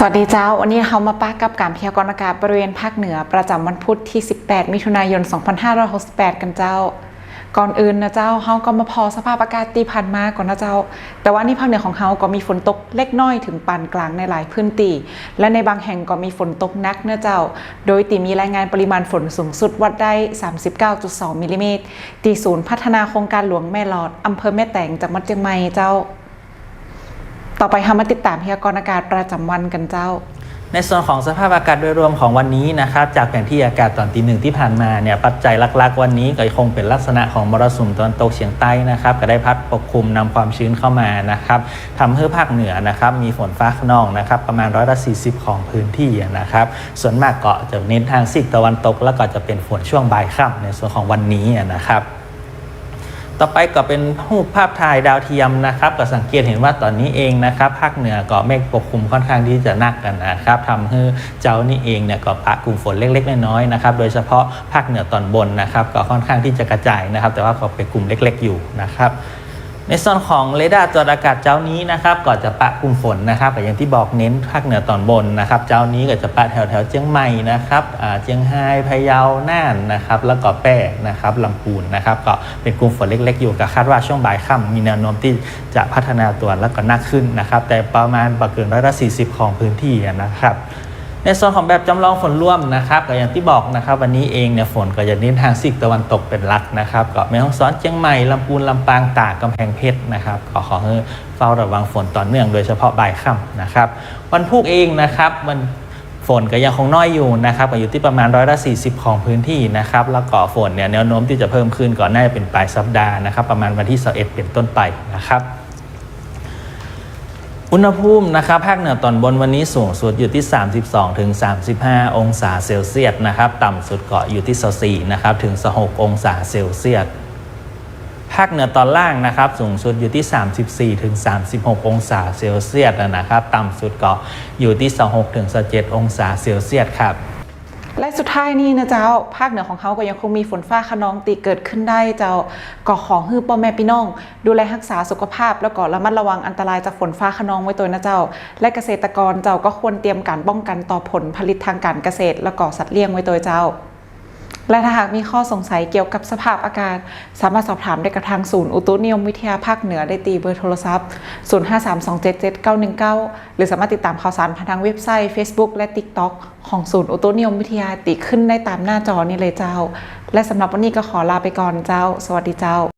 สวัสดีเจ้า วันนี้เขามาปากับการพยากรณ์อากาศบริเวณภาคเหนือประจำวันพุธที่ 18 มิถุนายน 2568 กันเจ้า ก่อนอื่นนะเจ้าเฮาก็มาพอสภาพอากาศตีพันมาก่อนนะเจ้า แต่ว่านี่ภาคเหนือของเฮาก็มีฝนตกเล็กน้อยถึงปานกลางในหลายพื้นที่และในบางแห่งก็มีฝนตกหนักนะเจ้า โดยตีมีรายงานปริมาณฝนสูงสุดวัดได้ 39.2มิลลิเมตรตีศูนย์พัฒนาโครงการหลวงแม่หลอดอำเภอแม่แตงจังหวัดเชียงใหม่เจ้า ต่อไปเรามาติดตามพยากรณ์อากาศประจำวันกันเจ้า ในส่วนของสภาพอากาศโดยรวมของวันนี้นะครับ จากแผนที่อากาศตอนตีหนึ่งที่ผ่านมาเนี่ยปัจจัยหลักๆ วันนี้ก็คงเป็นลักษณะของมรสุมตะวันตกเฉียงใต้นะครับ ก็ได้พัดปกคลุมนำความชื้นเข้ามานะครับทำให้ภาคเหนือนะครับ มีฝนฟ้าขนองนะครับ ประมาณร้อยละ40ของพื้นที่นะครับ ส่วนมากเก็จะเน้นทางซีกตะวันตก แล้วก็จะเป็นฝนช่วงบ่ายค่ำในส่วนของวันนี้นะครับ ต่อไปก็เป็นรูปภาพถ่ายดาวเทียมนะครับ ก็สังเกตเห็นว่าตอนนี้เองนะครับภาคเหนือก็เมฆปกคลุมค่อนข้างที่จะหนักกันนะครับทำให้เจ้านี่เองเนี่ยก็ปะกลุ่มฝนเล็กๆน้อยๆนะครับโดยเฉพาะภาคเหนือตอนบนนะครับก็ค่อนข้างที่จะกระจายนะครับ แต่ว่าก็เป็นกลุ่มเล็ก ๆอยู่นะครับ ในส่วนของเรดาร์ตรวจอากาศเจ้านี้นะครับก็จะปะกลุ่มฝนนะครับอย่างที่บอกเน้นภาคเหนือตอนบนนะครับ เจ้านี้ก็จะปะแถวแถวเชียงใหม่นะครับอ่าเชียงไฮ้พะเยาน่านนะครับแล้วก็แป้นะครับลำพูนนะครับก็เป็นกลุ่มฝนเล็ก ๆ อยู่ก็คาดว่าช่วงบ่ายค่ำมีแนวโน้มที่จะพัฒนาตัวแล้วก็นักขึ้นนะครับ แต่ประมาณประเกินร้อยละ40 ของพื้นที่นะครับ ในส่วนของแบบจำลองฝนร่วมนะครับก็อย่างที่บอกนะครับ วันนี้เองเนี่ยฝนก็จะเน้นทางซีกตะวันตกเป็นหลักนะครับก็แม่ฮ่องสอนเชียงใหม่ลำพูนลำปางตากกำแพงเพชรนะครับก็ขอให้เฝ้าระวังฝนต่อเนื่องโดยเฉพาะบ่ายค่ำนะครับ วันพุธเองนะครับมันฝนก็ยังคงน้อยอยู่นะครับก็อยู่ที่ประมาณร้อยละ40 ของพื้นที่นะครับ แล้วก็ฝนเนี่ยแนวโน้มที่จะเพิ่มขึ้นก่อนน่าจะเป็นปลายสัปดาห์นะครับ ประมาณวันที่ 21 เป็นต้นไปนะครับ อุณหภูมินะครับภาคเหนือตอนบนวันนี้สูงสุดอยู่ที่ 32ถึง35 องศาเซลเซียสนะครับต่ำสุดเกาะอยู่ที่24นะครับถึง26องศาเซลเซียสภาคเหนือตอนล่างนะครับสูงสุดอยู่ที่ 34ถึง36 องศาเซลเซียสนะครับต่ำสุดเกาะอยู่ที่ 26ถึง27องศาเซลเซียสครับ และสุดท้ายนี่นะเจ้า ภาคเหนือของเขาก็ยังคงมีฝนฟ้าขนองตีเกิดขึ้นได้เจ้าก่อของฮือพ่อแม่พี่น้อง ดูแลรักษาสุขภาพ แล้วก็ระมัดระวังอันตรายจากฝนฟ้าขนองไว้ตัวนะเจ้า และเกษตรกรเจ้าก็ควรเตรียมการป้องกันต่อผลผลิตทางการเกษตร แล้วก็สัตว์เลี้ยงไว้ตัวเจ้า และถ้าหากมีข้อสงสัยเกี่ยวกับสภาพอากาศ สามารถสอบถามได้กับทางศูนย์อุตุนิยมวิทยาภาคเหนือได้ตีเบอร์โทรศัพท์ 0532777919 หรือสามารถติดตามข่าวสารผ่านทางเว็บไซต์ Facebook และ TikTok ของศูนย์อุตุนิยมวิทยาติขึ้นได้ตามหน้าจอนี้เลยเจ้า และสำหรับวันนี้ก็ขอลาไปก่อนเจ้า สวัสดีเจ้า